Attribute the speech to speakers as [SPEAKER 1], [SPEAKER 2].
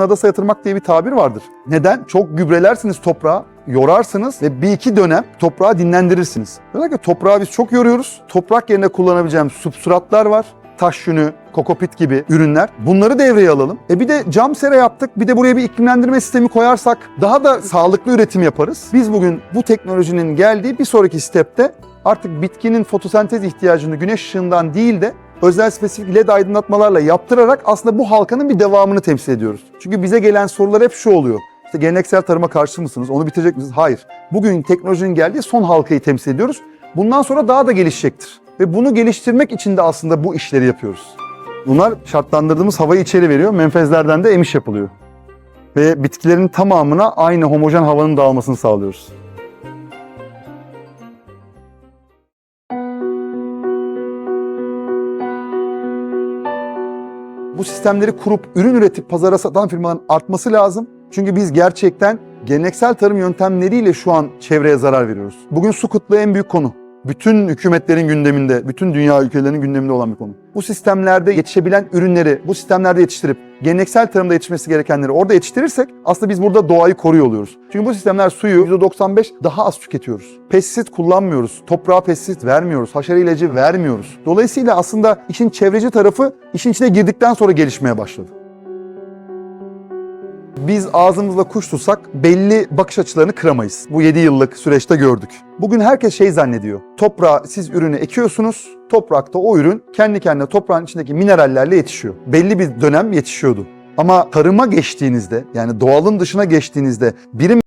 [SPEAKER 1] adası yatırmak diye bir tabir vardır. Neden? Çok gübrelersiniz toprağı, yorarsınız ve bir iki dönem toprağı dinlendirirsiniz. Özellikle toprağı biz çok yoruyoruz. Toprak yerine kullanabileceğimiz substratlar var. Taş yünü, kokopit gibi ürünler. Bunları devreye alalım. E bir de cam sera yaptık. Bir de buraya bir iklimlendirme sistemi koyarsak daha da sağlıklı üretim yaparız. Biz bugün bu teknolojinin geldiği bir sonraki stepte artık bitkinin fotosentez ihtiyacını güneş ışığından değil de özel spesifik led aydınlatmalarla yaptırarak aslında bu halkanın bir devamını temsil ediyoruz. Çünkü bize gelen sorular hep şu oluyor. İşte geleneksel tarıma karşı mısınız? Onu bitirecek misiniz? Hayır. Bugün teknolojinin geldiği son halkayı temsil ediyoruz. Bundan sonra daha da gelişecektir. Ve bunu geliştirmek için de aslında bu işleri yapıyoruz. Bunlar şartlandırdığımız havayı içeri veriyor. Menfezlerden de emiş yapılıyor. Ve bitkilerin tamamına aynı homojen havanın dağılmasını sağlıyoruz. Bu sistemleri kurup ürün üretip pazara satan firmaların artması lazım. Çünkü biz gerçekten geleneksel tarım yöntemleriyle şu an çevreye zarar veriyoruz. Bugün su kıtlığı en büyük konu. Bütün hükümetlerin gündeminde, bütün dünya ülkelerinin gündeminde olan bir konu. Bu sistemlerde yetişebilen ürünleri bu sistemlerde yetiştirip geleneksel tarımda yetişmesi gerekenleri orada yetiştirirsek aslında biz burada doğayı koruyor oluyoruz. Çünkü bu sistemler suyu %95 daha az tüketiyoruz. Pestisit kullanmıyoruz, toprağa pestisit vermiyoruz, haşere ilacı vermiyoruz. Dolayısıyla aslında işin çevreci tarafı işin içine girdikten sonra gelişmeye başladı. Biz ağzımızla kuş tutsak belli bakış açılarını kıramayız. Bu 7 yıllık süreçte gördük. Bugün herkes şey zannediyor. Toprağa siz ürünü ekiyorsunuz. Toprakta o ürün kendi kendine toprağın içindeki minerallerle yetişiyor. Belli bir dönem yetişiyordu. Ama tarıma geçtiğinizde yani doğalın dışına geçtiğinizde birim